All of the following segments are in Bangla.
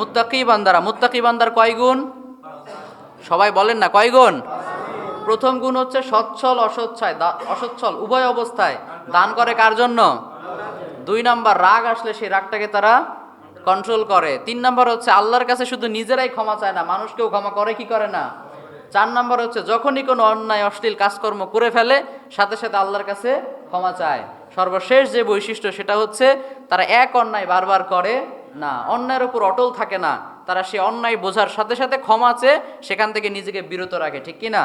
মুত্তাকি বান্দারা, মুত্তাকি বান্দার কয় গুণ? সবাই বলেন না, কয় গুণ? প্রথম গুণ হচ্ছে সচ্ছল, অসচ্ছায় অসচ্ছল, উভয় অবস্থায়। দান করে কার জন্য? দুই নাম্বার, রাগ আসলে সেই রাগটাকে তারা কন্ট্রোল করে। তিন নাম্বার হচ্ছে, আল্লাহর কাছে শুধু নিজেরাই ক্ষমা চায় না, মানুষকেও ক্ষমা করে, কি করে না? চার নাম্বার হচ্ছে, যখনই কোনো অন্যায়, অশ্লীল কাজকর্ম করে ফেলে, সাথে সাথে আল্লাহর কাছে ক্ষমা চায়। সর্বশেষ যে বৈশিষ্ট্য, সেটা হচ্ছে তারা এক অন্যায় বারবার করে না অন্যায়ের উপর অটল থাকে না। তারা সে অন্যায় বোঝার সাথে সাথে ক্ষমা চেয়ে সেখান থেকে নিজেকে বিরত রাখে, ঠিক কি না?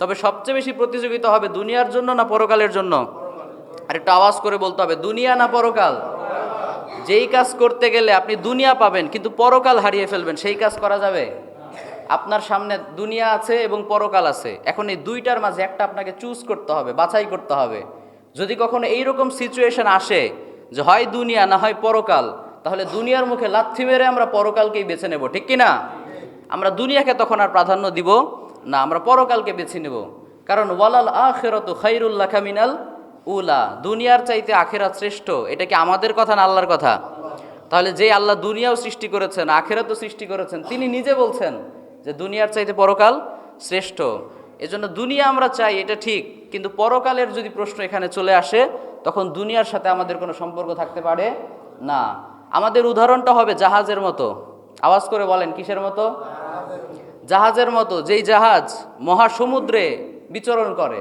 তবে সবচেয়ে বেশি প্রতিযোগিতা হবে দুনিয়ার জন্য না পরকালের জন্য? আর একটু আওয়াজ করে বলতে হবে, দুনিয়া না পরকাল? যেই কাজ করতে গেলে আপনি দুনিয়া পাবেন, কিন্তু পরকাল হারিয়ে ফেলবেন, সেই কাজ করা যাবে? আপনার সামনে দুনিয়া আছে এবং পরকাল আছে। এখন এই দুইটার মাঝে একটা আপনাকে চুজ করতে হবে, বাছাই করতে হবে। যদি কখনো এইরকম সিচুয়েশন আসে যে হয় দুনিয়া না হয় পরকাল তাহলে দুনিয়ার মুখে লাথি মেরে আমরা পরকালকেই বেছে নেব, ঠিক কি না আমরা দুনিয়াকে তখন আর প্রাধান্য দিব না, আমরা পরকালকে বেছে নেব। কারণ ওয়ালাল আখেরত খাইরুল্লাহ কামিনাল উলা, দুনিয়ার চাইতে আখেরাত শ্রেষ্ঠ, এটা কি আমাদের কথা না আল্লাহর কথা? তাহলে যে আল্লাহ দুনিয়াও সৃষ্টি করেছেন, আখেরাতও সৃষ্টি করেছেন, তিনি নিজে বলছেন যে দুনিয়ার চাইতে পরকাল শ্রেষ্ঠ। এজন্য দুনিয়া আমরা চাই, এটা ঠিক, কিন্তু পরকালের যদি প্রশ্ন এখানে চলে আসে, তখন দুনিয়ার সাথে আমাদের কোনো সম্পর্ক থাকতে পারে না। আমাদের উদাহরণটা হবে জাহাজের মতো। আওয়াজ করে বলেন, কিসের মতো? জাহাজের মতো, যেই জাহাজ মহাসমুদ্রে বিচরণ করে।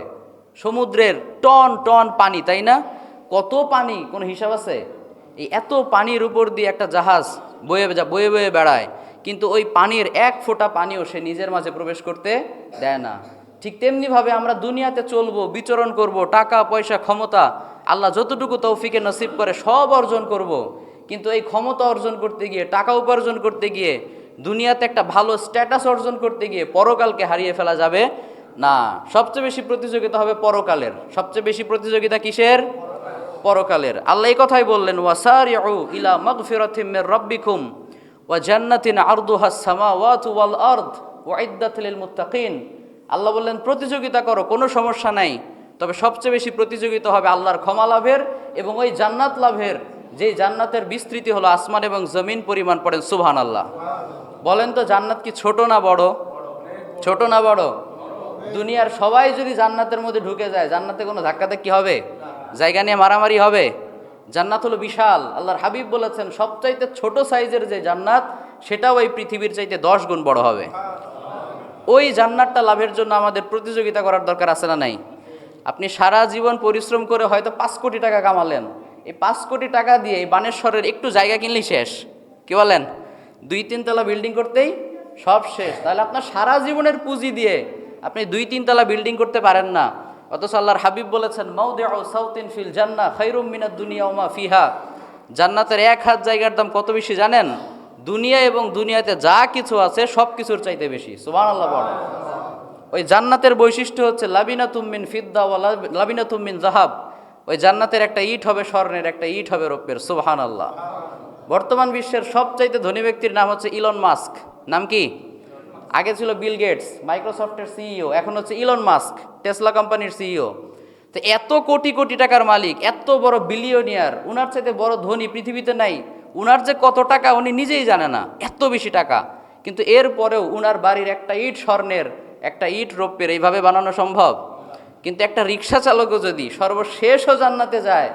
সমুদ্রের টন টন পানি, তাই না? কত পানি, কোনো হিসাব আছে? এই এত পানির উপর দিয়ে একটা জাহাজ বয়ে বয়ে বয়ে বেড়ায়, কিন্তু ওই পানির এক ফোঁটা পানিও সে নিজের মাঝে প্রবেশ করতে দেয় না। ঠিক তেমনিভাবে আমরা দুনিয়াতে চলবো, বিচরণ করব, টাকা, পয়সা, ক্ষমতা, আল্লাহ যতটুকু তৌফিকে নসিব করে সব অর্জন করব। কিন্তু এই ক্ষমতা অর্জন করতে গিয়ে, টাকা উপার্জন করতে গিয়ে, দুনিয়াতে একটা ভালো স্ট্যাটাস অর্জন করতে গিয়ে পরকালকে হারিয়ে ফেলা যাবে না। সবচেয়ে বেশি প্রতিযোগিতা হবে পরকালের। সবচেয়ে বেশি প্রতিযোগিতা কিসের? পরকালের। আল্লাহ এই কথাই বললেন, ওয়াসারিউ ইলা মাগফিরাতিম মির রাব্বিকুম ওয়া জান্নাতিন আরদুহাস সামাওয়াতু ওয়াল আরদ ওয়াইদ্দাত লিল মুত্তাকিন। আল্লাহ বললেন, প্রতিযোগিতা করো, কোনো সমস্যা নাই। তবে সবচেয়ে বেশি প্রতিযোগিতা হবে আল্লাহর ক্ষমা লাভের এবং ওই জান্নাত লাভের যে জান্নাতের বিস্তৃতি হলো আসমান এবং জমিন পরিমাণ পড়েন সুবহান আল্লাহ বলেন তো, জান্নাত কি ছোট না বড়? ছোট না বড়? দুনিয়ার সবাই যদি জান্নাতের মধ্যে ঢুকে যায়, জান্নাতে কোনো ধাক্কাতে কি হবে? জায়গা নিয়ে মারামারি হবে? জান্নাত হলো বিশাল। আল্লাহর হাবিব বলেছেন, সবচাইতে ছোট সাইজের যে জান্নাত, সেটাও এই পৃথিবীর চাইতে দশ গুণ বড় হবে। ওই জান্নাতটা লাভের জন্য আমাদের প্রতিযোগিতা করার দরকার আছে না নাই? আপনি সারা জীবন পরিশ্রম করে হয়তো পাঁচ কোটি টাকা কামালেন। এই পাঁচ কোটি টাকা দিয়ে এই বানেশ্বরের একটু জায়গা কিনলেই শেষ। কি বলেন? দুই তিনতলা বিল্ডিং করতেই সব শেষ। তাহলে আপনার সারা জীবনের পুঁজি দিয়ে আপনি দুই তিনতলা বিল্ডিং করতে পারেন না। অথচ আল্লাহর হাবিব বলেছেন মৌদে সাউথিন ফিল জান্না খৈরুম মিনাদ দুনিয়া ওমা ফিহা। জান্নাতের এক হাত জায়গার দাম কত বেশি জানেন? দুনিয়া এবং দুনিয়াতে যা কিছু আছে সব কিছুর চাইতে বেশি। সুবান আল্লাহ বলেন। ওই জান্নাতের বৈশিষ্ট্য হচ্ছে লাবিনা তুমিন ফিদ্দা ওয়া লাবিনা তুমিন জাহাব ওই জান্নাতের একটা ইট হবে, স্বর্ণের একটা ইট হবে রৌপ্যের সুবহান আল্লাহ বর্তমান বিশ্বের সবচাইতে ধনী ব্যক্তির নাম হচ্ছে ইলন মাস্ক নাম কি? আগে ছিল বিল গেটস মাইক্রোসফটের সিইও এখন হচ্ছে ইলন মাস্ক টেসলা কোম্পানির সিইও তো এত কোটি কোটি টাকার মালিক, এত বড় বিলিয়নিয়ার উনার চাইতে বড় ধনী পৃথিবীতে নাই। উনার যে কত টাকা, উনি নিজেই জানে না, এত বেশি টাকা। কিন্তু এরপরেও উনার বাড়ির একটা ইট, স্বর্ণের একটা ইট রৌপ্যের এইভাবে বানানো সম্ভব? কিন্তু একটা রিক্সা চালকও যদি সর্বশেষও জান্নাতে যায়,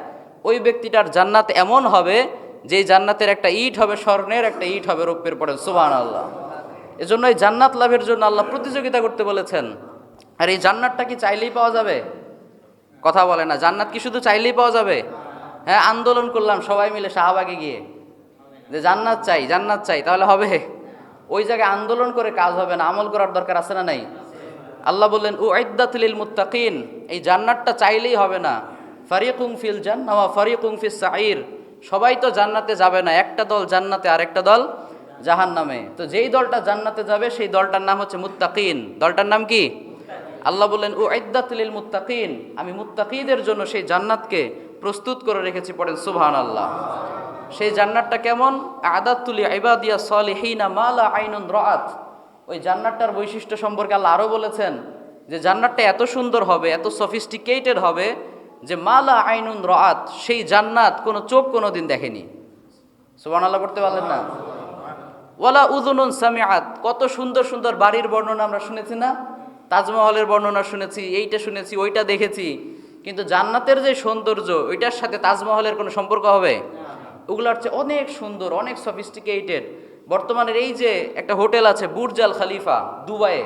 ওই ব্যক্তিটার জান্নাত এমন হবে যে জান্নাতের একটা ইট হবে স্বর্ণের, একটা ইট হবে রৌপ্যের পরে। সুবাহ আল্লাহ এজন্য এই জান্নাত লাভের জন্য আল্লাহ প্রতিযোগিতা করতে বলেছেন। আর এই জান্নাতটা কি চাইলেই পাওয়া যাবে? কথা বলে না, জান্নাত কি শুধু চাইলেই পাওয়া যাবে? হ্যাঁ আন্দোলন করলাম সবাই মিলে শাহবাগে গিয়ে। যে জান্নাত চাই জান্নাত চাই, তাহলে হবে। ওই জায়গায় আন্দোলন করে কাজ হবে না, আমল করার দরকার আছে না নাই? আল্লাহ বললেন ও আইদাতুলিল মুত্তাকিন এই জান্নাতটা চাইলেই হবে না। ফারিকুং ফিল জান্না ওয়া ফারিকুং ফিস সাইর সবাই তো জান্নাতে যাবে না, একটা দল জান্নাতে আর একটা দল জাহান নামে তো যেই দলটা জান্নাতে যাবে, সেই দলটার নাম হচ্ছে মুত্তাকিন। দলটার নাম কি? আল্লাহ বললেন ও আইদাতুলিল মুত্তাকিন আমি মুত্তাকিদের জন্য সেই জান্নাতকে প্রস্তুত করে রেখেছি, পড়েন সুবহান আল্লাহ সেই জান্নাতটা কেমন? আদাতুলি ইবাদিয়া সলিহিনা মালা আইনুন রাত ওই জান্নাতটার বৈশিষ্ট্য সম্পর্কে আল্লাহ আরও বলেছেন যে জান্নাতটা এত সুন্দর হবে এত সফিস্টিকেটেড হবে যে মালা আইনুন রাত সেই জান্নাত কোনো চোখ কোনো দিন দেখেনি। সুবান আল্লাহ করতে পারলেন না? ওয়ালা উজুনুন সামিআত কত সুন্দর সুন্দর বাড়ির বর্ণনা আমরা শুনেছি না? তাজমহলের বর্ণনা শুনেছি এইটা শুনেছি ওইটা দেখেছি। কিন্তু জান্নাতের যে সৌন্দর্য ওইটার সাথে তাজমহলের কোনো সম্পর্ক হবে? ওগুলোর চেয়ে অনেক সুন্দর অনেক সফিস্টিকেটেড বর্তমানের এই যে একটা হোটেল আছে বুর্জাল খালিফা, দুবাইয়ে,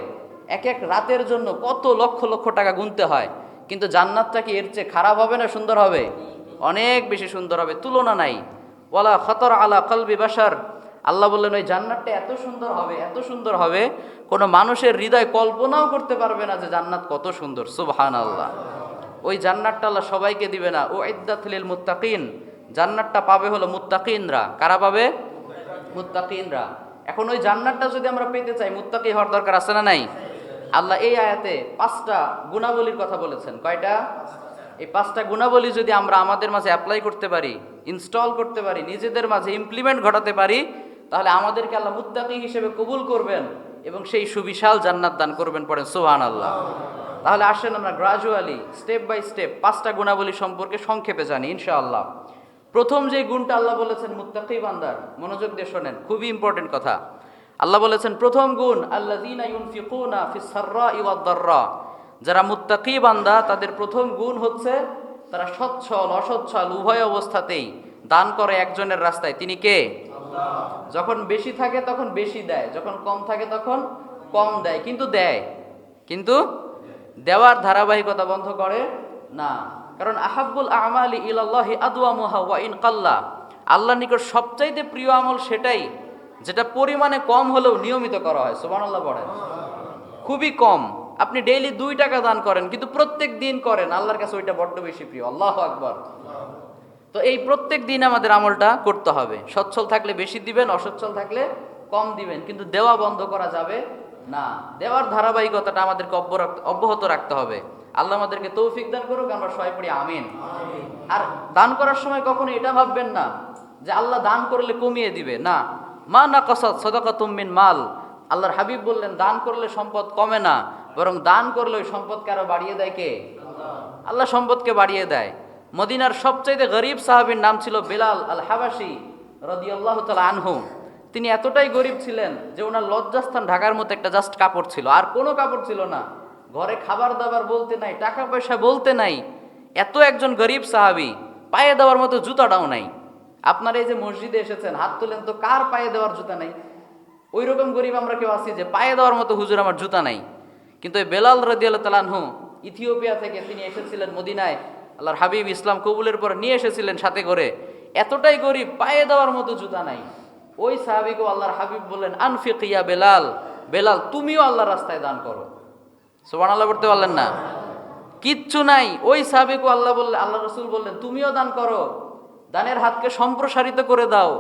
এক এক রাতের জন্য কত লক্ষ লক্ষ টাকা গুনতে হয়। কিন্তু জান্নাতটা কি এর চেয়ে খারাপ হবে না সুন্দর হবে? অনেক বেশি সুন্দর হবে, তুলনা নাই। ওয়ালা খতর আলা কলবি বাসার আল্লাহ বললেন, ওই জান্নাতটা এত সুন্দর হবে, এত সুন্দর হবে, কোনো মানুষের হৃদয় কল্পনাও করতে পারবে না যে জান্নাত কত সুন্দর। সুবহান আল্লাহ ওই জান্নাতটা আল্লাহ সবাইকে দিবে না। ও ইদ্দাতলিল মুত্তাকিন। জান্নাতটা পাবে হলো মুত্তাকিনরা। কারা পাবে? মুত্তাকিনরা। এখন ওই জান্নাতটা যদি আমরা পেতে চাই, মুত্তাকি হওয়ার দরকার আছে না নাই? আল্লাহ এই আয়াতে পাঁচটা গুণাবলীর কথা বলেছেন। কয়টা? এই পাঁচটা গুণাবলী যদি আমরা আমাদের মাঝে অ্যাপ্লাই করতে পারি ইনস্টল করতে পারি, নিজেদের মাঝে ইমপ্লিমেন্ট ঘটাতে পারি, তাহলে আমাদেরকে আল্লাহ মুত্তাকি হিসেবে কবুল করবেন এবং সেই সুবিশাল জান্নাত দান করবেন পড়েন সোহান আল্লাহ তাহলে আসেন আমরা গ্রাজুয়ালি স্টেপ বাই স্টেপ পাঁচটা গুণাবলী সম্পর্কে সংক্ষেপে জানি, ইনশাআল্লাহ। প্রথম যে গুণটা আল্লাহ বলেছেন মুত্তাকি বান্দার মনোযোগ দিয়ে শোনেন খুবই ইম্পর্টেন্ট কথা। আল্লাহ বলেছেন প্রথম গুণ দাররা। যারা মুত্তাকি বান্দা তাদের প্রথম গুণ হচ্ছে তারা সচ্ছল অসচ্ছল উভয় অবস্থাতেই দান করে একজনের রাস্তায়। তিনি কে? যখন বেশি থাকে তখন বেশি দেয়। যখন কম থাকে তখন কম দেয়। কিন্তু দেয়। কিন্তু দেওয়ার ধারাবাহিকতা বন্ধ করে না। কারণ আহাব্বুল আমালি ইলাল্লাহি আদওয়ামুহা ওয়া ইন কাল্লা। আল্লাহর নিকট সবচাইতে প্রিয় আমল সেটাই, যেটা পরিমাণে কম হলেও নিয়মিত করা হয়। সুবহানাল্লাহ পড়েন খুবই কম। আপনি ডেইলি দুই টাকা দান করেন, কিন্তু প্রত্যেক দিন করেন, আল্লাহর কাছে ওইটা বড্ড বেশি প্রিয়। আল্লাহ আকবর। তো এই প্রত্যেক দিন আমাদের আমলটা করতে হবে। সচ্ছল থাকলে বেশি দিবেন, অসচ্ছল থাকলে কম দিবেন। কিন্তু দেওয়া বন্ধ করা যাবে না। দেওয়ার ধারাবাহিকতাটা আমাদেরকে অব্যাহত রাখতে হবে। আল্লাহ আমাদেরকে তৌফিক দান করুক আমরা সবাই পড়ি আমিন। আর দান করার সময় কখনো এটা ভাববেন না যে আল্লাহ দান করলে কমিয়ে দিবে। না। মা না কসাদ সদাকা তুমিন মাল। আল্লাহর হাবিব বললেন দান করলে সম্পদ কমে না বরং দান করলে ওই সম্পদকে আরও বাড়িয়ে দেয় কে? আল্লাহ। সম্পদকে বাড়িয়ে দেয়। মদিনার সবচাইতে গরিব সাহাবীর নাম ছিল বেলাল আল হাবাসি রদিয়াল্লাহ তালা আনহু। তিনি এতটাই গরিব ছিলেন যে ওনার লজ্জাস্থান ঢাকার মতো একটা জাস্ট কাপড় ছিল। আর কোনো কাপড় ছিল না। ঘরে খাবার দাবার বলতে নাই, টাকা পয়সা বলতে নাই। এত একজন গরিব সাহাবি, পায়ে দেওয়ার মতো জুতাটাও নাই। আপনার এই যে মসজিদে এসেছেন, হাত তোলেন তো কার পায়ে দেওয়ার জুতা নাই? ওই রকম গরিব আমরা কেউ আছি যে পায়ে দেওয়ার মতো হুজুর আমার জুতা নাই। কিন্তু এই বেলাল রদিয়াল্লাহ তালানহু ইথিওপিয়া থেকে তিনি এসেছিলেন মদিনায়, আল্লাহর হাবিব ইসলাম কবুলের পর নিয়ে এসেছিলেন সাথে করে। এতটাই গরিব, পায়ে দেওয়ার মতো জুতা নাই। ওই সাহাবিকে আল্লাহর হাবিব বললেন, আনফিক ইয়া বেলাল বেলাল, তুমিও আল্লাহর রাস্তায় দান করো। সোবান আল্লাহ করতে পারলেন না। কিচ্ছু নাই। ওই সাহাবিকে আল্লাহ বললেন আল্লাহ রসুল বললেন, তুমিও দান করো। দানের হাতকে সম্প্রসারিত করে দাও।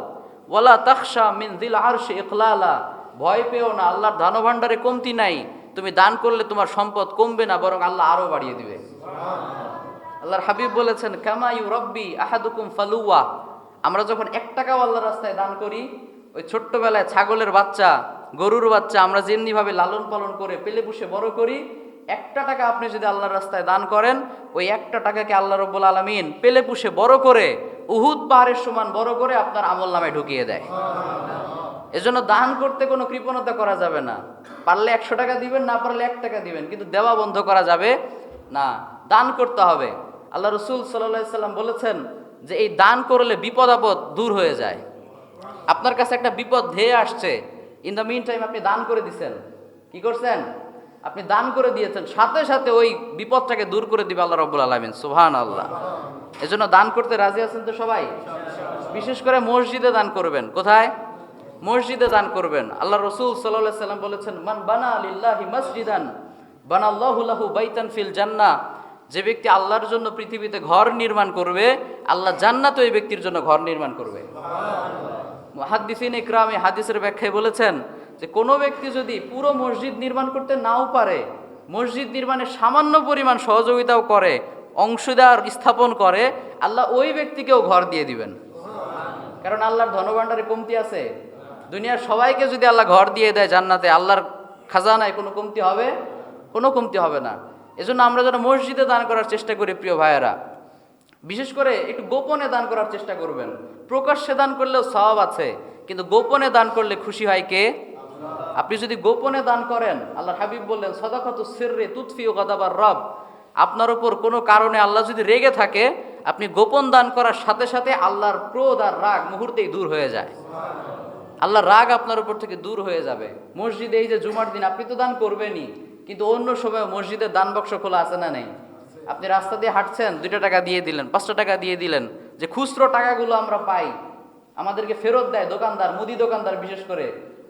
ওয়ালা তাকশা মিন দিল আরশে ভয় পেও না, আল্লাহর ধনভাণ্ডারে কমতি নাই। তুমি দান করলে তোমার সম্পদ কমবে না, বরং আল্লাহ আরও বাড়িয়ে দিবে। আল্লাহর হাবিব বলেছেন কামায়ু রব্বি আহাদুকুম ফালুয়া। আমরা যখন এক টাকাও আল্লাহর রাস্তায় দান করি, ওই ছোট্টবেলায় ছাগলের বাচ্চা গরুর বাচ্চা আমরা যেমনিভাবে লালন পালন করে পেলে পুষে বড় করি, একটা টাকা আপনি যদি আল্লাহর রাস্তায় দান করেন, ওই একটা টাকাকে আল্লাহ রব্বুল আলমিন পেলে পুষে বড় করে, উহুদ পাহাড়ের সমান বড় করে আপনার আমল নামে ঢুকিয়ে দেয়। এজন্য দান করতে কোনো কৃপণতা করা যাবে না। পারলে একশো টাকা দিবেন, না পারলে এক টাকা দিবেন, কিন্তু দেওয়া বন্ধ করা যাবে না। দান করতে হবে। আল্লাহ রসুল সাল্লাহ সাল্লাম বলেছেন যে এই দান করলে বিপদ আপদ দূর হয়ে যায়। আপনার কাছে একটা বিপদ ধেয়ে আসছে ইন দ্য মিন টাইম আপনি দান করে দিছেন। কি করছেন? আপনি দান করে দিয়েছেন। সাথে সাথে ওই বিপদটাকে দূর করে দিবে আল্লাহ রব্বুল আলমিন। সুহান আল্লাহ এজন্য দান করতে রাজি আছেন তো সবাই? বিশেষ করে মসজিদে দান করবেন। কোথায়? মসজিদে দান করবেন। আল্লাহ রসুল সাল্লাহ সাল্লাম বলেছেন, মান বানা লিল্লাহি মসজিদান, বানাল্লাহু লাহু বাইতান ফিল জান্নাহ। যে ব্যক্তি আল্লাহর জন্য পৃথিবীতে ঘর নির্মাণ করবে, আল্লাহ জান্নাত ওই ব্যক্তির জন্য ঘর নির্মাণ করবে। মুহাদ্দিসিন ইকরামে হাদিসের ব্যাখ্যায় বলেছেন যে কোনো ব্যক্তি যদি পুরো মসজিদ নির্মাণ করতে নাও পারে, মসজিদ নির্মাণে সামান্য পরিমাণ সহযোগিতাও করে, অংশীদার স্থাপন করে, আল্লাহ ওই ব্যক্তিকেও ঘর দিয়ে দিবেন। কারণ আল্লাহর ধনভাণ্ডারে কমতি আছে। দুনিয়ার সবাইকে যদি আল্লাহ ঘর দিয়ে দেয় জান্নাতে, আল্লাহর খাজানায় কোনো কমতি হবে? কোনো কমতি হবে না। এজন্য আমরা যেন মসজিদে দান করার চেষ্টা করি, প্রিয় ভাইয়েরা। বিশেষ করে একটু গোপনে দান করার চেষ্টা করবেন। প্রকাশ্যে দান করলেও সওয়াব আছে, কিন্তু গোপনে দান করলে খুশি হয় কে? আপনি যদি গোপনে দান করেন আল্লাহ হাবিব বললেন, সদাকত সিররে তুৎফি ও গদাবার রব। আপনার উপর কোনো কারণে আল্লাহ যদি রেগে থাকে, আপনি গোপন দান করার সাথে সাথে আল্লাহর ক্রোধ আর রাগ মুহূর্তেই দূর হয়ে যায়। আল্লাহর রাগ আপনার উপর থেকে দূর হয়ে যাবে। মসজিদে এই যে জুমার দিন, আপনি তো দান করবেনই, কিন্তু অন্য সময় মসজিদের দান বাক্স খোলা আছে না নেই? আপনি রাস্তা দিয়ে হাঁটছেন, দুইটা টাকা দিয়ে দিলেন, পাঁচটা টাকা দিয়ে দিলেন যে খুচরো টাকাগুলো আমরা পাই। আমাদেরকে ফেরত দেয় দোকানদার, মুদি দোকানদার বিশেষ করে।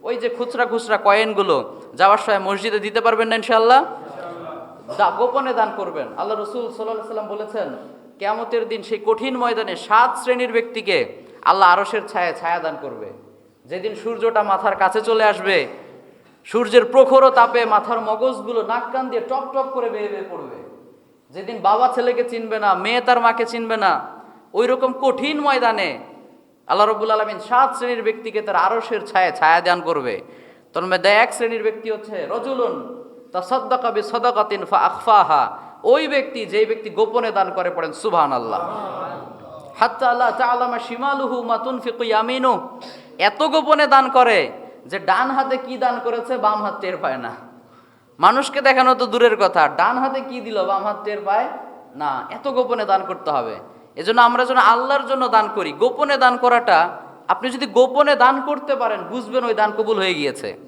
ওই যে খুচরা খুচরা কয়েনগুলো যাওয়ার সময় মসজিদে দিতে পারবেন না ইনশাল্লাহ গোপনে দান করবেন। আল্লাহ রসুল সাল্লাহ সাল্লাম বলেছেন, কেয়ামতের দিন সেই কঠিন ময়দানে সাত শ্রেণির ব্যক্তিকে আল্লাহ আরসের ছায়া ছায়া দান করবে। যেদিন সূর্যটা মাথার কাছে চলে আসবে, সূর্যের প্রখর তাপে মাথার মগজগুলো নাক কান দিয়ে টপ টপ করে বেয়ে বেয়ে পড়বে। যেদিন বাবা ছেলেকে চিনবে না, মেয়ে তার মাকে চিনবে না ওই রকম কঠিন ময়দানে আল্লাহ রবুল আলমিন সাত শ্রেণির ব্যক্তিকে তার আরসের ছায়া ছায়া দান করবে। তোর মধ্যে এক শ্রেণির ব্যক্তি হচ্ছে রজুলুন তা সদ্দাকাবি সদাকাতিন ফা আখফাহা ওই ব্যক্তি যেই ব্যক্তি গোপনে দান করে পড়েন সুবহান আল্লাহ হাত্তা আল্লাহ তাআলামা শিমালুহু মাতুন ফিকুয়ামিনু এত গোপনে দান করে যে ডান হাতে কি দান করেছে, বাম হাত টের পায় না। মানুষকে দেখানো তো দূরের কথা। ডান হাতে কি দিল? বাম হাত টের পায়? না, এত গোপনে দান করতে হবে। এজন্য আমরা যেন আল্লাহর জন্য দান করি। গোপনে দান করাটা, আপনি যদি গোপনে দান করতে পারেন, বুঝবেন ওই দান কবুল হয়ে গিয়েছে।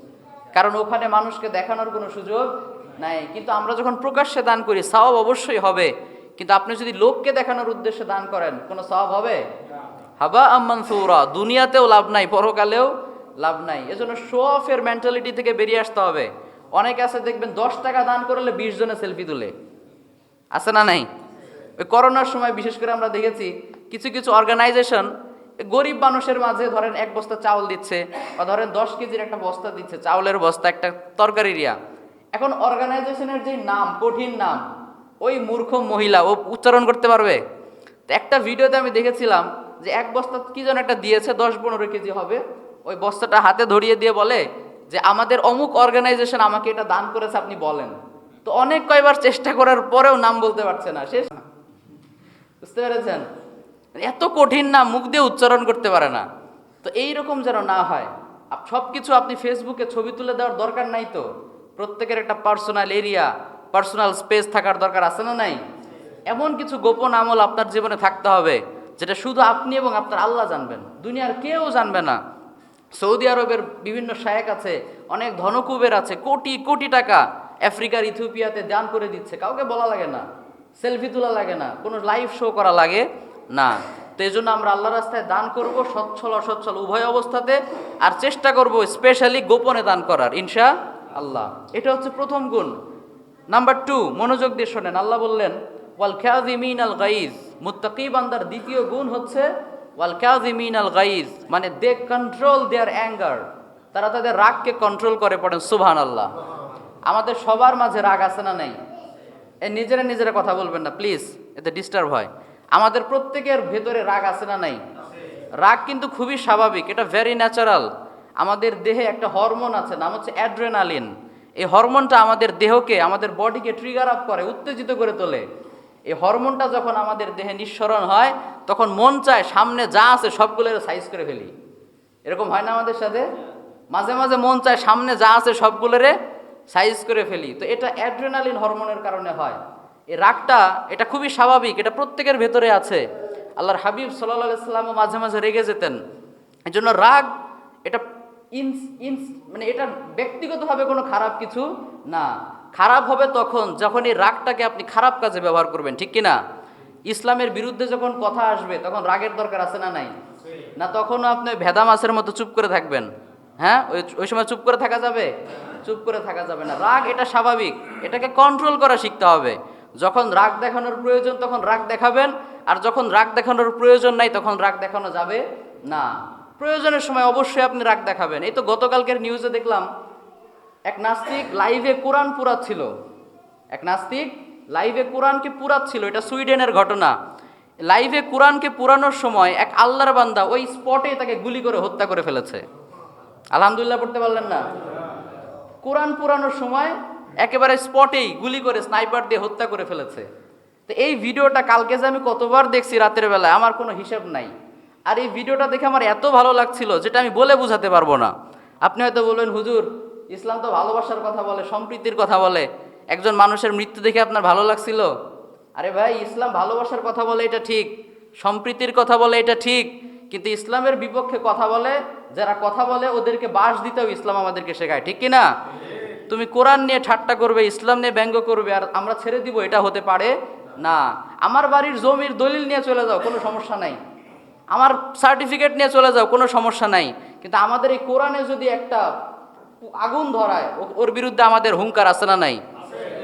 কারণ ওখানে মানুষকে দেখানোর কোনো সুযোগ নাই। কিন্তু আমরা যখন প্রকাশ্যে দান করি, সওয়াব অবশ্যই হবে। কিন্তু আপনি যদি লোককে দেখানোর উদ্দেশ্যে দান করেন, কোনো সওয়াব হবে? হাবা আম্মান সৌরা দুনিয়াতেও লাভ নাই, পরকালেও লাভ নাই। এজন্য শো অফের মেন্টালিটি থেকে বেরিয়ে আসতে হবে। অনেকে আছে, দেখবেন দশ টাকা দান করলে বিশ জনে সেলফি তুলে। আছে না নাই? ওই করোনার সময় বিশেষ করে আমরা দেখেছি, কিছু কিছু অর্গানাইজেশন গরিব মানুষের মাঝে ধরেন এক বস্তা চাউল দিচ্ছে, বা ধরেন দশ কেজির একটা বস্তা দিচ্ছে, চাউলের বস্তা, একটা তরকারি রিয়া এখন অর্গানাইজেশনের যে নাম, কঠিন নাম, ওই মূর্খ মহিলা, ও উচ্চারণ করতে পারবে? তো একটা ভিডিওতে আমি দেখেছিলাম যে এক বস্তা কি যেন একটা দিয়েছে, দশ পনেরো কেজি হবে, ওই বস্তাটা হাতে ধরিয়ে দিয়ে বলে যে আমাদের অমুক অর্গানাইজেশন আমাকে এটা দান করেছে, আপনি বলেন। তো অনেক কয়বার চেষ্টা করার পরেও নাম বলতে পারছে না, শেষ বুঝতে পেরেছেন? এত কঠিন না, মুখ দিয়ে উচ্চারণ করতে পারে না। তো এই রকম যেন না হয় সব কিছু আপনি ফেসবুকে ছবি তুলে দেওয়ার দরকার নাই তো। প্রত্যেকের একটা পার্সোনাল এরিয়া পার্সোনাল স্পেস থাকার দরকার আছে না নাই? এমন কিছু গোপন আমল আপনার জীবনে থাকতে হবে, যেটা শুধু আপনি এবং আপনার আল্লাহ জানবেন। দুনিয়ার কেউ জানবে না। সৌদি আরবের বিভিন্ন শায়েক আছে, অনেক ধনকুবের আছে, কোটি কোটি টাকা আফ্রিকার ইথিওপিয়াতে দান করে দিচ্ছে। কাউকে বলা লাগে না, সেলফি তোলা লাগে না, কোনো লাইভ শো করা লাগে না। তো এই জন্য আমরা আল্লাহ রাস্তায় দান করব সচ্ছল, অসচ্ছল, উভয় অবস্থাতে, আর চেষ্টা করব স্পেশালি গোপনে দান করার, ইনশা আল্লাহ। এটা হচ্ছে প্রথম গুণ। নাম্বার টু মনোযোগ দিয়ে শোনেন। আল্লাহ বললেন, ওয়াল খ্যাজিমিন আল গাইজ। মুত্তাকি বান্দার দ্বিতীয় গুণ হচ্ছে ওয়াল খ্যাজিমিন আল গাইজ মানে দে কন্ট্রোল দেয়ার অ্যাঙ্গার। তারা তাদের রাগকে কন্ট্রোল করে পড়েন সুবহান আল্লাহ আমাদের সবার মাঝে রাগ আছে না নেই? এ নিজেরা নিজেরা কথা বলবেন না, প্লিজ, এতে ডিস্টার্ব হয়। আমাদের প্রত্যেকের ভেতরে রাগ আছে না নাই? রাগ কিন্তু খুবই স্বাভাবিক, এটা ভেরি ন্যাচারাল আমাদের দেহে একটা হরমোন আছে, নাম হচ্ছে অ্যাড্রেনালিন। এই হরমোনটা আমাদের দেহকে, আমাদের বডিকে ট্রিগার আপ করে, উত্তেজিত করে তোলে। এই হরমোনটা যখন আমাদের দেহে নিঃসরণ হয়, তখন মন চায় সামনে যা আছে সবগুলো সাইজ করে ফেলি। এরকম হয় না আমাদের সাথে? মাঝে মাঝে মন চায় সামনে যা আছে সবগুলোরে সাইজ করে ফেলি। তো এটা অ্যাড্রেনালিন হরমোনের কারণে হয়। এই রাগটা, এটা খুবই স্বাভাবিক, এটা প্রত্যেকের ভেতরে আছে। আল্লাহর হাবিব সাল্লাহ সাল্লামও মাঝে মাঝে রেগে যেতেন। এই জন্য রাগ, এটা ইনস ইনস মানে এটা ব্যক্তিগতভাবে কোনো খারাপ কিছু না। খারাপ হবে তখন যখন এই রাগটাকে আপনি খারাপ কাজে ব্যবহার করবেন, ঠিক কিনা? ইসলামের বিরুদ্ধে যখন কথা আসবে, তখন রাগের দরকার আছে না নাই? না তখনও আপনি ভেদা মাছের মতো চুপ করে থাকবেন। হ্যাঁ? ওই ওই সময় চুপ করে থাকা যাবে? চুপ করে থাকা যাবে না। রাগ এটা স্বাভাবিক। এটাকে কন্ট্রোল করা শিখতে হবে। যখন রাগ দেখানোর প্রয়োজন, তখন রাগ দেখাবেন। আর যখন রাগ দেখানোর প্রয়োজন নাই, তখন রাগ দেখানো যাবে না। প্রয়োজনের সময় অবশ্যই আপনি রাগ দেখাবেন। এই তো গতকালকের নিউজে দেখলাম এক নাস্তিক লাইভে কোরআন পুরাচ্ছিল। এক নাস্তিক লাইভে কোরআনকে পুরাচ্ছিল, এটা সুইডেনের ঘটনা। লাইভে কোরআনকে পুরানোর সময় এক আল্লাহর বান্দা ওই স্পটে তাকে গুলি করে হত্যা করে ফেলেছে। আলহামদুলিল্লাহ পড়তে পারলেন না? কোরআন পুরানোর সময় একেবারে স্পটেই গুলি করে স্নাইপার দিয়ে হত্যা করে ফেলেছে। তো এই ভিডিওটা কালকে যে আমি কতবার দেখছি রাতের বেলায়, আমার কোনো হিসাব নাই। আর এই ভিডিওটা দেখে আমার এত ভালো লাগছিল যেটা আমি বলে বোঝাতে পারব না। আপনি হয়তো বলবেন, হুজুর ইসলাম তো ভালোবাসার কথা বলে, সম্প্রীতির কথা বলে। একজন মানুষের মৃত্যু দেখে আপনার ভালো লাগছিল? আরে ভাই, ইসলাম ভালোবাসার কথা বলে এটা ঠিক, সম্প্রীতির কথা বলে এটা ঠিক, কিন্তু ইসলামের বিপক্ষে কথা বলে, যারা কথা বলে ওদেরকে বাস দিতেও ইসলাম আমাদেরকে শেখায়, ঠিক কি না তুমি কোরআন নিয়ে ঠাট্টা করবে, ইসলাম নিয়ে ব্যঙ্গ করবে, আর আমরা ছেড়ে দিব, এটা হতে পারে? না। আমার বাড়ির জমির দলিল নিয়ে চলে যাও, কোনো সমস্যা নাই। আমার সার্টিফিকেট নিয়ে চলে যাও, কোনো সমস্যা নাই। কিন্তু আমাদের এই কোরআনে যদি একটা আগুন ধরায়। ওর বিরুদ্ধে আমাদের হুঙ্কার আছে না নাই?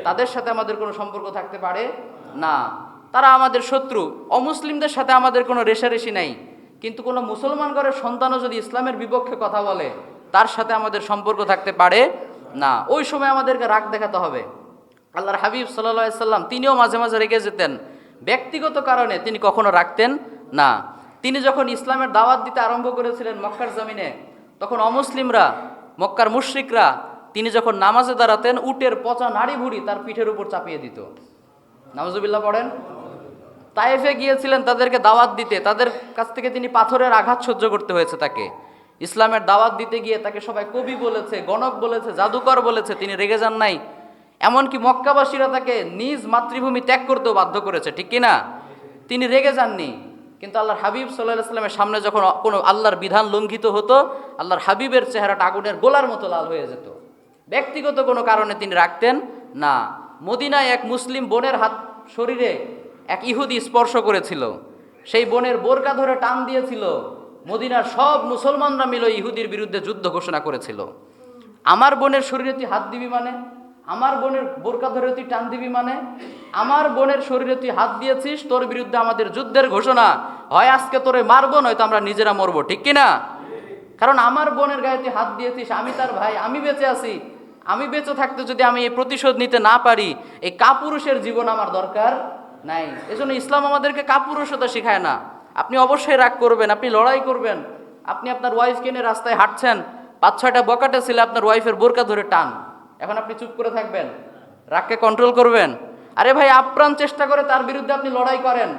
তাদের সাথে আমাদের কোনো সম্পর্ক থাকতে পারে? না। তারা আমাদের শত্রু। অমুসলিমদের সাথে আমাদের কোনো রেশারেশি নাই। কিন্তু কোনো মুসলমান ঘরের সন্তানও যদি ইসলামের বিপক্ষে কথা বলে, তার সাথে আমাদের সম্পর্ক থাকতে পারে? না। ওই সময় আমাদেরকে রাগ দেখাতে হবে। আল্লাহর হাবিব সাল্লাহ সাল্লাম তিনিও মাঝে মাঝে রেগে যেতেন। ব্যক্তিগত কারণে তিনি কখনো রাখতেন না। তিনি যখন ইসলামের দাওয়াত দিতে আরম্ভ করেছিলেন মক্কার জমিনে, তখন অমুসলিমরা মক্কার মুশরিকরা তিনি যখন নামাজে দাঁড়াতেন, উটের পচা নাড়ি ভুড়ি তার পিঠের উপর চাপিয়ে দিত। নামাজুবিল্লাহ পড়েন? তাইফে গিয়েছিলেন তাদেরকে দাওয়াত দিতে। তাদের কাছ থেকে তিনি পাথরের আঘাত সহ্য করতে হয়েছে তাকে। ইসলামের দাওয়াত দিতে গিয়ে তাকে সবাই কবি বলেছে, গণক বলেছে, জাদুকর বলেছে, তিনি রেগে যান নাই। এমনকি মক্কাবাসীরা তাকে নিজ মাতৃভূমি ত্যাগ করতেও বাধ্য করেছে, ঠিক কিনা? তিনি রেগে যাননি। কিন্তু আল্লাহর হাবিব সাল্লাহ সাল্লামের সামনে যখন কোনো আল্লাহর বিধান লঙ্ঘিত হতো, আল্লাহর হাবিবের চেহারাটা আগুনের গোলার মতো লাল হয়ে যেত। ব্যক্তিগত কোনো কারণে তিনি রাখতেন না। মদিনায় এক মুসলিম বোনের হাত শরীরে এক ইহুদি স্পর্শ করেছিল। সেই বোনের বোরকা ধরে টান দিয়েছিল। মদিনার সব মুসলমানরা মিলে ইহুদির বিরুদ্ধে যুদ্ধ ঘোষণা করেছিল। আমার বোনের শরীরে তুই হাত দিবি মানে? আমার বোনের বোরকা ধরে তুই টান দিবি মানে? আমার বোনের শরীরে তুই হাত দিয়েছিস, তোর বিরুদ্ধে আমাদের যুদ্ধের ঘোষণা। হয় আজকে তোরে মারবো, নয়তো আমরা নিজেরা মরবো, ঠিক কিনা? কারণ আমার বোনের গায়ে তুই হাত দিয়েছিস, আমি তার ভাই, আমি বেঁচে আছি। আমি বেঁচে থাকতে যদি আমি এই প্রতিশোধ নিতে না পারি, এই কাপুরুষের জীবন আমার দরকার নাই। এজন্য ইসলাম আমাদেরকে কাপুরুষতা শেখায় না। আপনি অবশ্যই রাগ করবেন, আপনি লড়াই করবেন। আপনি আপনার ওয়াইফকে নিয়ে রাস্তায় হাঁটছেন পাঁচ ছয়টা বকাটে ছিল আপনার ওয়াইফের বোরকা ধরে টান। এখন আপনি চুপ করে থাকবেন, রাগকে কন্ট্রোল করবেন। আরে ভাই, আপ্রাণ চেষ্টা করে তার বিরুদ্ধে আপনি লড়াই করেন।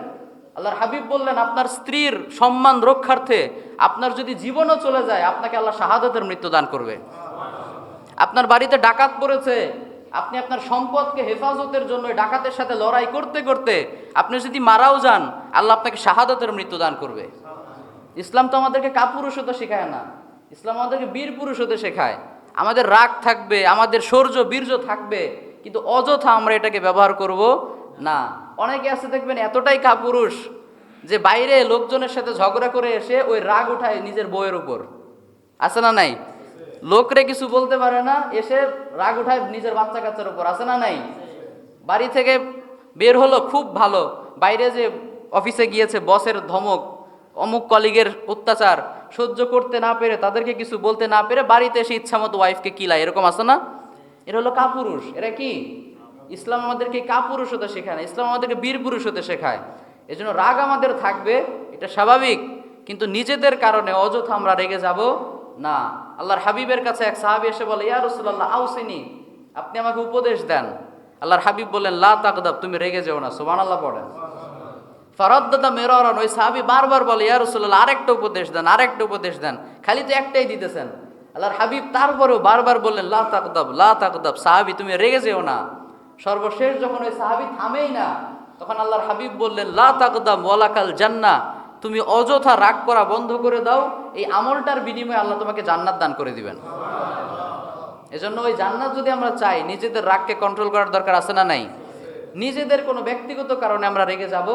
আল্লাহর হাবিব বললেন, আপনার স্ত্রীর সম্মান রক্ষার্থে আপনার যদি জীবনও চলে যায়, আপনাকে আল্লাহ শাহাদতের মৃত্যু দান করবে। আপনার বাড়িতে ডাকাত পড়েছে, আপনি আপনার সম্পদকে হেফাজতের জন্য ডাকাতের সাথে লড়াই করতে করতে আপনি যদি মারাও যান, আল্লাহ আপনাকে শাহাদতের মৃত্যু দান করবে। ইসলাম তো আমাদেরকে কাপুরুষ হতে শেখায় না, ইসলাম আমাদেরকে বীর পুরুষ হতে শেখায়। আমাদের রাগ থাকবে, আমাদের শৌর্য বীর্য থাকবে, কিন্তু অযথা আমরা এটাকে ব্যবহার করব না। অনেকে আছে দেখবেন এতটাই কাপুরুষ যে বাইরে লোকজনের সাথে ঝগড়া করে এসে ওই রাগ উঠায় নিজের বইয়ের উপর। আছে না নাই? লোকরে কিছু বলতে পারে না, এসে রাগ উঠায় নিজের বাচ্চা কাচ্চার উপর। আছে না নাই? বাড়ি থেকে বের হলো খুব ভালো। বাইরে যে অফিসে গিয়েছে বসের ধমক, অমুক কলিগের অত্যাচার সহ্য করতে না পেরে, তাদেরকে কিছু বলতে না পেরে বাড়িতে এসে ইচ্ছা মতো ওয়াইফকে কিলায় এরকম আছে না? এরা হলো কাপুরুষ। এরা কি? ইসলাম আমাদেরকে কাপুরুষ হতে শেখায় না, ইসলাম আমাদেরকে বীর পুরুষ হতে শেখায়। এজন্য রাগ আমাদের থাকবে, এটা স্বাভাবিক। কিন্তু নিজেদের কারণে অযথা আমরা রেগে যাব না। আল্লাহর হাবিবের কাছে এক সাহাবি এসে বলে, ইয়া রসুল্লাহ আউসিনি, আপনি আমাকে উপদেশ দেন। আল্লাহর হাবিব বললেন, লা তাকদাব তুমি রেগে যেও না। সোমান আল্লাহ পড়েন। ফরদ্দাদা মেররান, ওই সাহাবি বারবার বলে, ইয়া রসুল্লাহ আরেকটা উপদেশ দেন, আরেকটা উপদেশ দেন। খালি তো একটাই দিতেছেন। আল্লাহর হাবিব তারপরেও বারবার বললেন, লা তাকদাব লা তাকদাব, সাহাবি, তুমি রেগে যেও না। সর্বশেষ যখন ওই সাহাবি থামেই না, তখন আল্লাহর হাবিব বললেন, লা তাকদাম ওয়ালাকাল জান্না তুমি অযথা রাগ করা বন্ধ করে দাও, এই আমলটার বিনিময়ে আল্লাহ তোমাকে জান্নাত দান করে দিবেন। এজন্য ওই জান্নাত যদি আমরা চাই, নিজেদের রাগকে কন্ট্রোল করার দরকার আছে না নাই? নিজেদের কোনো ব্যক্তিগত কারণে আমরা রেগে যাব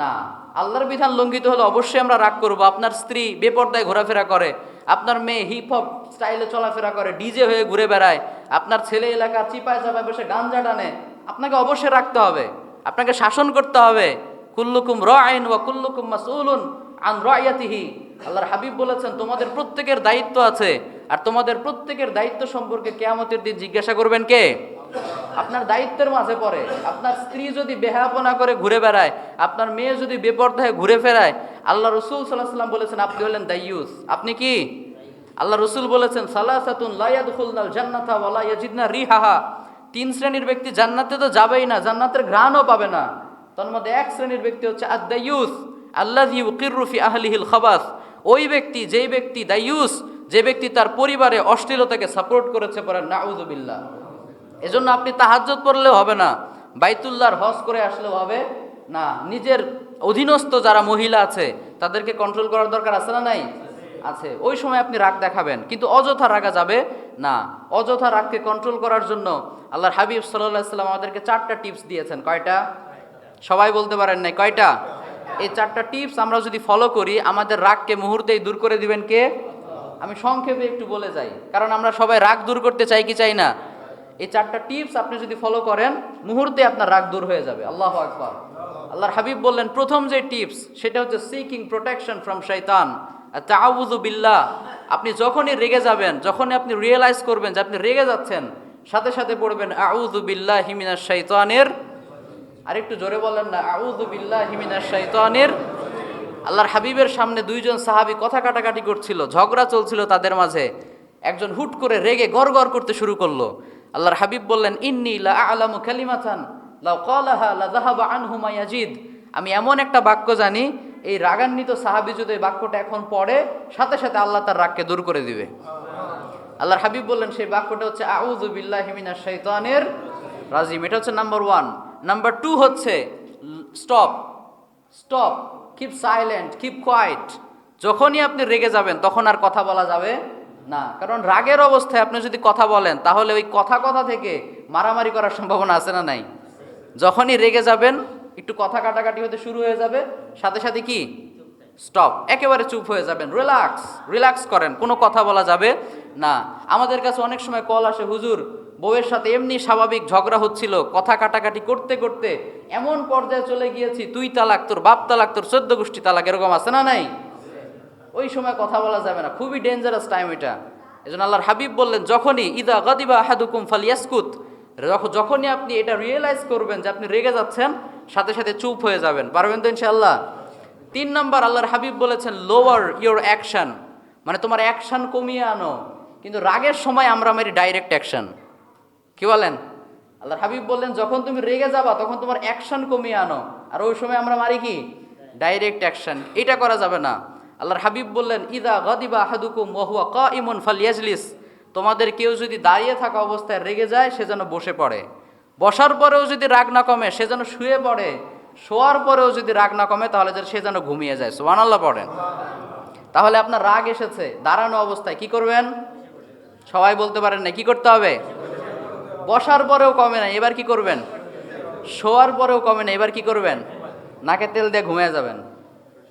না, আল্লাহর বিধান লঙ্ঘিত হলে অবশ্যই আমরা রাগ করব। আপনার স্ত্রী বেপর্দায় ঘোরাফেরা করে, আপনার মেয়ে হিপ হপ স্টাইলে চলাফেরা করে ডিজে হয়ে ঘুরে বেড়ায়, আপনার ছেলে এলাকা চিপায় চাপায় বসে গাঞ্জা টানে আপনাকে অবশ্যই রাখতে হবে। আপনাকে শাসন করতে হবে। কুল্লুকুম র আইন ওয়া কুল্লুকুম মাসউলুন আন রায়াতিহি আল্লাহর হাবিব বলেছেন, তোমাদের প্রত্যেকের দায়িত্ব আছে। আর তোমাদের প্রত্যেকের দায়িত্ব সম্পর্কে কেয়ামতের দিন জিজ্ঞাসা করবেন কে? আপনার দায়িত্বের মাঝে পড়ে। আপনার স্ত্রী যদি বেহাপনা করে ঘুরে বেড়ায়, আপনার মেয়ে যদি বেপর্দায় ঘুরে ফেরায়, আল্লাহ রসুল সাল্লাহ বলেছেন, আপনি হলেন দাইয়ুস আপনি কি? আল্লাহ রসুল বলেছেন, সালাসাতুন রিহাহা। তিন শ্রেণির ব্যক্তি জান্নাতে তো যাবেই না, জান্নাতের ঘ্রাণও পাবে না। তার মধ্যে এক শ্রেণির ব্যক্তি হচ্ছে আদায়ুস আল্লাহ ইউকিরুফি আহলিহিল খাবাস। ওই ব্যক্তি, যেই ব্যক্তি দায়ুস, যে ব্যক্তি তার পরিবারে অশ্লীলতাকে সাপোর্ট করেছে পরে নাউজুবিল্লাহ এজন্য আপনি তাহাজ্জত পড়লেও হবে না। বাইতুল্লাহর হজ করে আসলেও হবে না। নিজের অধীনস্থ যারা মহিলা আছে, তাদেরকে কন্ট্রোল করার দরকার আছে না নাই? আছে। ওই সময় আপনি রাগ দেখাবেন, কিন্তু অযথা রাগা যাবে না। অযথা রাগকে কন্ট্রোল করার জন্য আল্লাহর হাবিব সাল্লাহ সাল্লাম আমাদেরকে চারটা টিপস দিয়েছেন। কয়টা? সবাই বলতে পারেন নাই। কয়টা? এই চারটা টিপস আমরা যদি ফলো করি, আমাদের রাগকে মুহূর্তেই দূর করে দিবেন কে? আমি সংক্ষেপে একটু বলে যাই। কারণ আমরা সবাই রাগ দূর করতে চাই কি চাই না? এই চারটা টিপস আপনি যদি ফলো করেন, মুহূর্তে আপনার রাগ দূর হয়ে যাবে। আল্লাহ আকবার। আল্লাহর হাবিব বললেন, প্রথম যে টিপস সেটা হচ্ছে সিকিং প্রোটেকশন ফ্রম শৈতান তাউযু বিল্লাহ, আপনি যখনই রেগে যাবেন, যখনই আপনি রিয়েলাইজ করবেন যে আপনি রেগে যাচ্ছেন, সাথে সাথে পড়বেন আউজু বিল্লাহ হিমিনাশ শৈতানের আর একটু জোরে বলেন না আউজু বিল্লাহ হিমিনাশ শৈতানের আল্লাহর হাবিবের সামনে দুইজন সাহাবী কথা কাটাকাটি করছিল, ঝগড়া চলছিল তাদের মাঝে। একজন হুট করে রেগে গড় করতে শুরু করল। আল্লাহর হাবিব বললেন, ইন্নি লা আলামু কালিমাতান, লাউ ক্বালাহা লা যাহাবা আনহু মা ইয়াজিদ। আমি এমন একটা বাক্য জানি, এই রাগান্বিত সাহাবী যদি এই বাক্যটা এখন পড়ে, সাথে সাথে আল্লাহ তার রাগকে দূর করে দিবে। আল্লাহর হাবিব বললেন, সেই বাক্যটা হচ্ছে, আউযু বিল্লাহি মিনাশ শাইতানির রাজিম। এটা হচ্ছে নাম্বার ওয়ান। নাম্বার টু হচ্ছে, stop stop, keep silent, keep quiet. যখনই আপনি রেগে যাবেন, তখন আর কথা বলা যাবে না, কারণ রাগের অবস্থায় আপনি যদি কথা বলেন, তাহলে ওই কথা কথা থেকে মারামারি করার সম্ভাবনা আছে না নাই? যখনই রেগে যাবেন, একটু কথা কাটাকাটি হতে শুরু হয়ে যাবে, সাথে সাথে কি? স্টপ একেবারে চুপ হয়ে যাবেন। রিল্যাক্স রিল্যাক্স করেন। কোনো কথা বলা যাবে না। আমাদের কাছে অনেক সময় কল আসে, হুজুর, বউয়ের সাথে এমনি স্বাভাবিক ঝগড়া হচ্ছিল। কথা কাটাকাটি করতে করতে এমন পর্যায়ে চলে গিয়েছি, তুই তালাক তোর, বাপ তালাক তোর, চোদ্দ গোষ্ঠী তালাক এরকম আছে না নাই? ওই সময় কথা বলা যাবে না। খুবই ডেঞ্জারাস টাইম এটা। এই জন্য আল্লাহর হাবিব বললেন, যখনই ইদা গদিবা আহাদুকুম ফালিয়াসকুত যখ- যখনই আপনি এটা রিয়েলাইজ করবেন যে আপনি রেগে যাচ্ছেন, সাথে সাথে চুপ হয়ে যাবেন। পারবেন তো ইনশাআল্লাহ? তিন নম্বর, আল্লাহর হাবিব বলেছেন লোয়ার ইওর অ্যাকশন মানে তোমার অ্যাকশন কমিয়ে আনো। কিন্তু রাগের সময় আমরা মারি ডাইরেক্ট অ্যাকশন কি বলেন? আল্লাহর হাবিব বললেন, যখন তুমি রেগে যাবা, তখন তোমার অ্যাকশন কমিয়ে আনো। আর ওই সময় আমরা মারি কি? ডাইরেক্ট অ্যাকশন এটা করা যাবে না। আল্লাহর হাবিব বললেন, ইদা গদিবা আহাদুকুম ওহুয়া ক ইমন ফালিয়াজলিস তোমাদের কেউ যদি দাঁড়িয়ে থাকা অবস্থায় রেগে যায়, সে যেন বসে পড়ে। বসার পরেও যদি রাগ না কমে, সে যেন শুয়ে পড়ে। শোয়ার পরেও যদি রাগ না কমে, তাহলে সে যেন ঘুমিয়ে যায়। সোহান আল্লাহ পড়েন। তাহলে আপনার রাগ এসেছে। দাঁড়ানো অবস্থায় কি করবেন? সবাই বলতে পারেন না কি করতে হবে? বসার পরেও কমে না এবার কি করবেন? শোয়ার পরেও কমে না এবার কি করবেন? নাকে তেল দিয়ে ঘুমিয়ে যাবেন।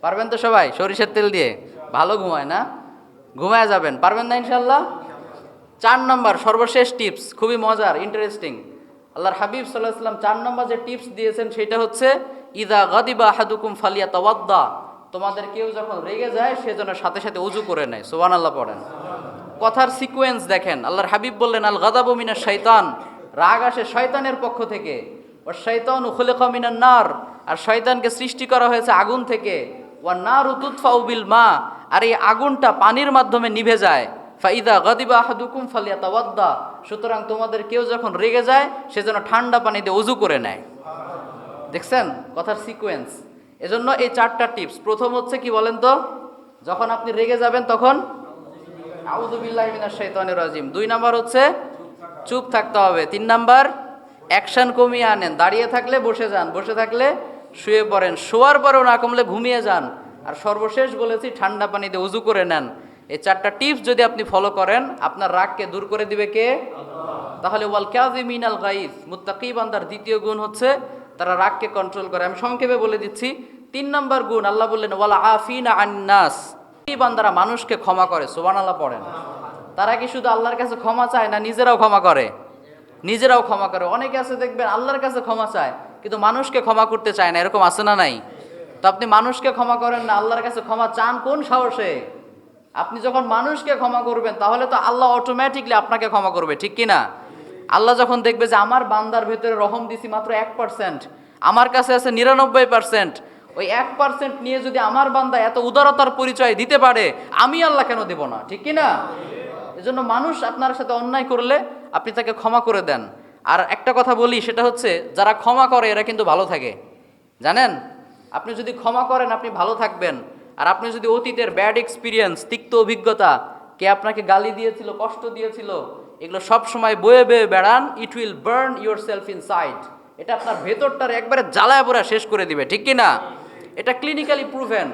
পারবেন তো সবাই? সরিষার তেল দিয়ে। ভালো ঘুমায় না? ঘুমায় যাবেন। পারবেন না ইনশাল্লাহ চার নম্বর, সর্বশেষ টিপস। খুবই মজার ইন্টারেস্টিং আল্লাহর হাবিব সাল্লাহ সাল্লাম চার নম্বর যে টিপস দিয়েছেন সেটা হচ্ছে, ইদা গদিবা হাদুকুম ফালিয়া তাওয়াদ্দা তোমাদের কেউ যখন রেগে যায়, সে যেন সাথে সাথে উজু করে নেয়। সোবান আল্লাহ পড়েন। কথার সিকোয়েন্স দেখেন। আল্লাহর হাবিব বললেন, আল গাদাবু মিনার শৈতান রাগ আসে শয়তানের পক্ষ থেকে। ও শৈতান উখলেখ মিনার নার। আর শয়তানকে সৃষ্টি করা হয়েছে আগুন থেকে। ওয়া নার উতুৎফা উবিল মা, আর এই আগুনটা পানির মাধ্যমে নিভে যায়। ফাইদা গদিবা আহাদুকুম ফালিয়া তাওয়াদ্দা সুতরাং তোমাদের কেউ যখন রেগে যায়, সে যেন ঠান্ডা পানি দিয়ে উজু করে নেয়। দেখছেন? কথার সিকোয়েন্স এজন্য এই চারটা টিপস প্রথম হচ্ছে কি বলেন তো? যখন আপনি রেগে যাবেন তখন? রাজিম। দুই নাম্বার হচ্ছে, চুপ থাকতে হবে। তিন নাম্বার, অ্যাকশন কমিয়ে আনেন। দাঁড়িয়ে থাকলে বসে যান। বসে থাকলে শুয়ে পড়েন, শোয়ার পরেও না কমলে ঘুমিয়ে যান। আর সর্বশেষ বলেছি, ঠান্ডা পানিতে উজু করে নেন। এই চারটা টিপস যদি আপনি ফলো করেন, আপনার রাগকে দূর করে দিবে কে? তাহলে ওয়াল কাজিমিন আল গাইজ মুত্তাকি দ্বিতীয় গুণ হচ্ছে, তারা রাগকে কন্ট্রোল করে। আমি সংক্ষেপে বলে দিচ্ছি, তিন নম্বর গুণ, আল্লাহ বললেন, ওয়াল আফিনা আন্নাস। বান্দারা মানুষকে ক্ষমা করে সোবান আল্লাহ পড়েন। তারা কি শুধু আল্লাহর কাছে ক্ষমা চায় না নিজেরাও ক্ষমা করে? নিজেরাও ক্ষমা করে। অনেকে আছে দেখবেন, আল্লাহর কাছে ক্ষমা চায়। কিন্তু মানুষকে ক্ষমা করতে চায় না, এরকম আছে না নাই? তো আপনি মানুষকে ক্ষমা করেন না, আল্লাহর কাছে ক্ষমা চান কোন সাহসে? আপনি যখন মানুষকে ক্ষমা করবেন, তাহলে তো আল্লাহ অটোমেটিকলি আপনাকে ক্ষমা করবে, ঠিক কি না আল্লাহ যখন দেখবে যে আমার বান্দার ভেতরে রহম দিছি মাত্র এক পার্সেন্ট আমার কাছে আছে নিরানব্বই পার্সেন্ট ওই এক পার্সেন্ট নিয়ে যদি আমার বান্দা এত উদারতার পরিচয় দিতে পারে, আমি আল্লাহ কেন দেব না, ঠিক কি না এজন্য মানুষ আপনার সাথে অন্যায় করলে আপনি তাকে ক্ষমা করে দেন। আর একটা কথা বলি, সেটা হচ্ছে যারা ক্ষমা করে, এরা কিন্তু ভালো থাকে। জানেন? আপনি যদি ক্ষমা করেন, আপনি ভালো থাকবেন। আর আপনি যদি অতীতের ব্যাড এক্সপিরিয়েন্স তিক্ত অভিজ্ঞতা, কে আপনাকে গালি দিয়েছিল, কষ্ট দিয়েছিল, এগুলো সব সময় বয়ে বয়ে বেড়ান it will burn yourself inside এটা আপনার ভেতরটার একবারে জ্বালায় পোড়া শেষ করে দিবে, ঠিক কি না এটা ক্লিনিক্যালি প্রুভেন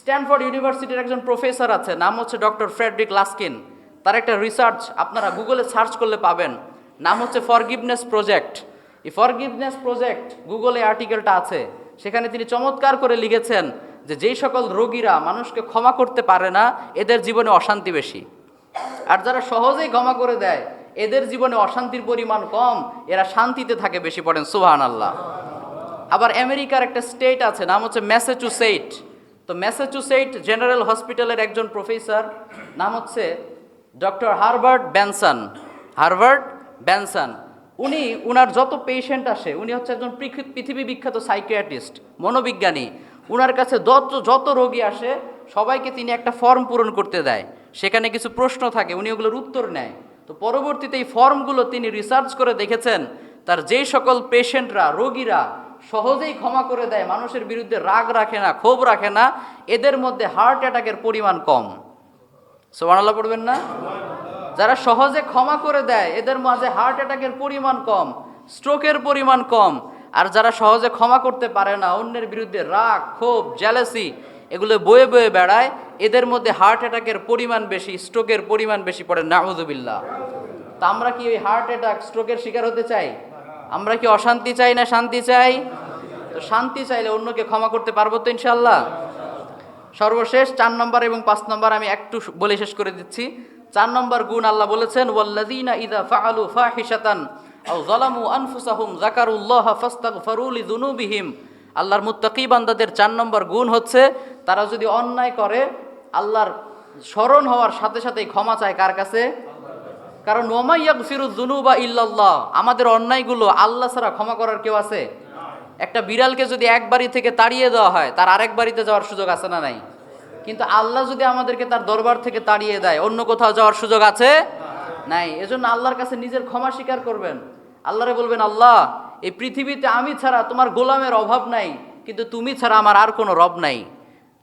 স্ট্যানফোর্ড ইউনিভার্সিটির একজন প্রফেসর আছে, নাম হচ্ছে ডক্টর ফ্রেডরিক লাস্কিন তার একটা রিসার্চ আপনারা গুগলে সার্চ করলে পাবেন। নাম হচ্ছে ফরগিভনেস প্রজেক্ট এই ফরগিভনেস প্রজেক্ট গুগলে আর্টিকেলটা আছে। সেখানে তিনি চমৎকার করে লিখেছেন যে, যেই সকল রোগীরা মানুষকে ক্ষমা করতে পারে না, এদের জীবনে অশান্তি বেশি। আর যারা সহজেই ক্ষমা করে দেয়, এদের জীবনে অশান্তির পরিমাণ কম, এরা শান্তিতে থাকে বেশি পড়েন। সুবাহান আল্লাহ আবার আমেরিকার একটা স্টেট আছে, নাম হচ্ছে ম্যাসাচুসেট তো ম্যাসাচুসেট জেনারেল হসপিটালের একজন প্রফেসর নাম হচ্ছে doctor Herbert Benson Herbert Benson. উনি, উনার যত পেশেন্ট আসে, উনি হচ্ছে একজন পৃথিবী বিখ্যাত সাইকিয়াট্রিস্ট মনোবিজ্ঞানী। উনার কাছে যত যত রোগী আসে, সবাইকে তিনি একটা ফর্ম পূরণ করতে দেয়। সেখানে কিছু প্রশ্ন থাকে, উনি ওগুলোর উত্তর নেয়। তো পরবর্তীতে এই ফর্মগুলো তিনি রিসার্চ করে দেখেছেন, তার যেই সকল পেশেন্টরা রোগীরা সহজেই ক্ষমা করে দেয়, মানুষের বিরুদ্ধে রাগ রাখে না, ক্ষোভ রাখে না, এদের মধ্যে হার্ট অ্যাটাকের পরিমাণ কম। সোমানাল্লাহ পড়বেন না? যারা সহজে ক্ষমা করে দেয়, এদের মাঝে হার্ট অ্যাটাকের পরিমাণ কম স্ট্রোকের পরিমাণ কম। আর যারা সহজে ক্ষমা করতে পারে না, অন্যের বিরুদ্ধে রাগ, ক্ষোভ জ্যালেসি এগুলো বয়ে বয়ে বেড়ায়, এদের মধ্যে হার্ট অ্যাটাকের পরিমাণ বেশি স্ট্রোকের পরিমাণ বেশি পড়ে নাউজুবিল্লাহ তা আমরা কি ওই হার্ট অ্যাটাক স্ট্রোকের শিকার হতে চাই? আমরা কি অশান্তি চাই না শান্তি চাই? তো শান্তি চাইলে অন্যকে ক্ষমা করতে পারব তো ইনশাল্লাহ সর্বশেষ চার নম্বর এবং পাঁচ নম্বর আমি একটু বলে শেষ করে দিচ্ছি। চার নম্বর গুণ আল্লাহ বলেছেন, ওয়াল্লাযীনা ইযা ফাআলু ফাহিশাতান আও যালামু আনফুসাহুম যাকারুল্লাহ ফাস্তাগফারু লিযুনুবিহিম। আল্লাহর মুত্তাকি বান্দাদের চার নম্বর গুণ হচ্ছে, তারা যদি অন্যায় করে, আল্লাহর স্মরণ হওয়ার সাথে সাথেই ক্ষমা চায় কার কাছে? কারণ ওমাইয়াক ফিরুদ্দুনুবা ইল্লাল্লাহ। আমাদের অন্যায়গুলো আল্লাহ ছাড়া ক্ষমা করার কেউ আছে? একটা বিড়ালকে যদি এক বাড়ি থেকে তাড়িয়ে দেওয়া হয়, তার আরেক বাড়িতে যাওয়ার সুযোগ আছে না নাই? কিন্তু আল্লাহ যদি আমাদেরকে তার দরবার থেকে তাড়িয়ে দেয়, অন্য কোথাও যাওয়ার সুযোগ আছে? নাই। এজন্য আল্লাহর কাছে নিজের ক্ষমা স্বীকার করবেন। আল্লাহরে বলবেন, আল্লাহ, এই পৃথিবীতে আমি ছাড়া তোমার গোলামের অভাব নাই, কিন্তু তুমি ছাড়া আমার আর কোনো রব নাই।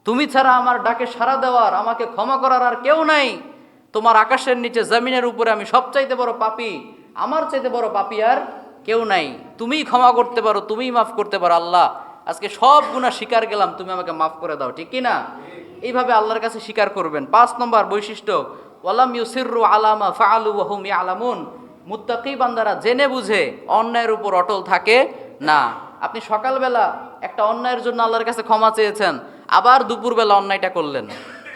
তুমি ছাড়া আমার ডাকে সাড়া দেওয়ার, আমাকে ক্ষমা করার আর কেউ নাই। তোমার আকাশের নিচে জমিনের উপরে আমি সবচাইতে বড় পাপি, আমার চাইতে বড় পাপি আর কেউ নাই। তুমিই ক্ষমা করতে পারো, তুমিই মাফ করতে পারো, আল্লাহ। আজকে সব গুণা স্বীকার গেলাম, তুমি আমাকে মাফ করে দাও, ঠিক কি না? এইভাবে আল্লাহর কাছে স্বীকার করবেন। পাঁচ নম্বর বৈশিষ্ট্য, ওয়ালাম ইউসিরু আলামা ফাআলু ওয়াহুম ইয়ালামুন। মুত্তাকি বান্দারা জেনে বুঝে অন্যায়ের উপর অটল থাকে না। আপনি সকালবেলা একটা অন্যায়ের জন্য আল্লাহর কাছে ক্ষমা চেয়েছেন, আবার দুপুরবেলা অন্যায়টা করলেন।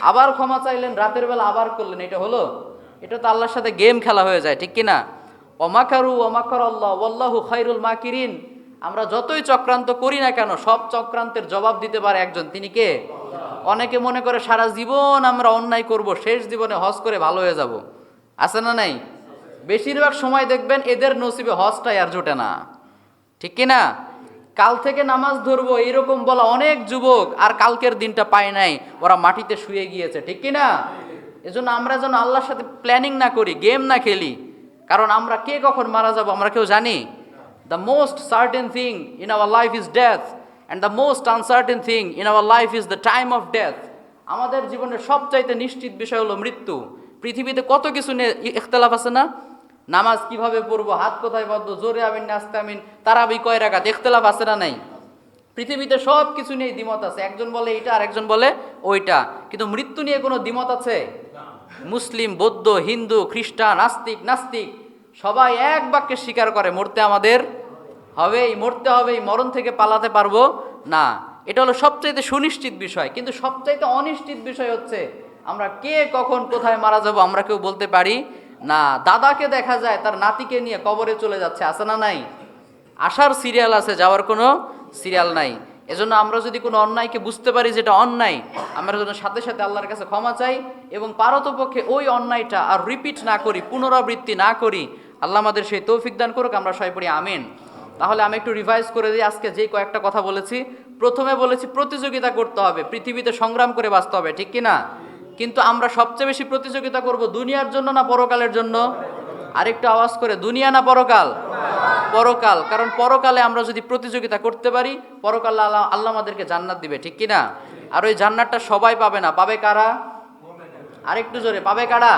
আবার ক্ষমা চাইলেন, রাতের বেলা আবার করলেন। এটা হলো, এটা তো আল্লাহর সাথে গেম খেলা হয়ে যায়, ঠিক কি না অমাকারু অমাকর আল্লাহ ওয়াল্লাহু খাইরুল মাকিরিন। আমরা যতই চক্রান্ত করি না কেন, সব চক্রান্তের জবাব দিতে পারে একজন। তিনি কে? অনেকে মনে করে সারা জীবন আমরা অন্যায় করব, শেষ জীবনে হজ করে ভালো হয়ে যাব। আছে না নাই? বেশিরভাগ সময় দেখবেন এদের নসিবে হজটাই আর জোটে না। ঠিক কি না কাল থেকে নামাজ ধরবো এরকম বলা অনেক যুবক আর কালকের দিনটা পায় নাই, ওরা মাটিতে শুয়ে গিয়েছে। ঠিক কি না এজন্য আমরা যেন আল্লাহর সাথে প্ল্যানিং না করি গেম না খেলি। কারণ আমরা কে কখন মারা যাব আমরা কেউ জানি। The most certain thing in our life is death and the most uncertain thing in our life is the time of death আমাদের জীবনের সবচাইতে নিশ্চিত বিষয় হলো মৃত্যু। পৃথিবীতে কত কিছু নিয়ে ইখতলাফ আছে না? নামাজ কীভাবে পড়ব, হাত কোথায় বাঁধবো, জোরে আমিন, নাস্তে আমিন, তারাবি কয় রাখাত ইখতলাফ আছে না নাই? পৃথিবীতে সব কিছু নিয়ে দ্বিমত আছে। একজন বলে এইটা আর একজন বলে ওইটা। কিন্তু মৃত্যু নিয়ে কোনো দ্বিমত আছে? মুসলিম, বৌদ্ধ, হিন্দু, খ্রিস্টান, আস্তিক, নাস্তিক, সবাই এক বাক্যে স্বীকার করে, মরতে আমাদের হবেই মরতে হবেই মরণ থেকে পালাতে পারব? না। এটা হলো সবচাইতে সুনিশ্চিত বিষয়। কিন্তু সবচাইতে অনিশ্চিত বিষয় হচ্ছে, আমরা কে, কখন, কোথায় মারা যাব আমরা কেউ বলতে পারি না। দাদাকে দেখা যায়, তার নাতিকে নিয়ে কবরে চলে যাচ্ছে, আছে না নাই? আসার সিরিয়াল আছে, যাওয়ার কোনো সিরিয়াল নাই। এজন্য আমরা যদি কোনো অন্যায়কে বুঝতে পারি যেটা অন্যায়, আমরা যেন সাথে সাথে আল্লাহর কাছে ক্ষমা চাই এবং পারতপক্ষে ওই অন্যায়টা আর রিপিট না করি, পুনরাবৃত্তি না করি, আল্লাহ আমাদের সেই তৌফিক দান করুক, আমরা সবাই পড়ি, আমিন। তাহলে আমি একটু রিভাইজ করে দিই, আজকে যেই কয়েকটা কথা বলেছি। প্রথমে বলেছি, প্রতিযোগিতা করতে হবে, পৃথিবীতে সংগ্রাম করে বাঁচতে হবে, ঠিক কি না কিন্তু আমরা সবচেয়ে বেশি প্রতিযোগিতা করব দুনিয়ার জন্য না পরকালের জন্য? আরেকটু আওয়াজ করে, দুনিয়া না পরকাল? পরকাল, কারণ পরকালে আমরা যদি প্রতিযোগিতা করতে পারি, পরকাল আল্লাহ আল্লাহ আমাদেরকে জান্নাত দিবে, ঠিক কি না আর ওই জান্নাতটা সবাই পাবে না, পাবে কারা? আরেকটু জোরে, পাবে কারা?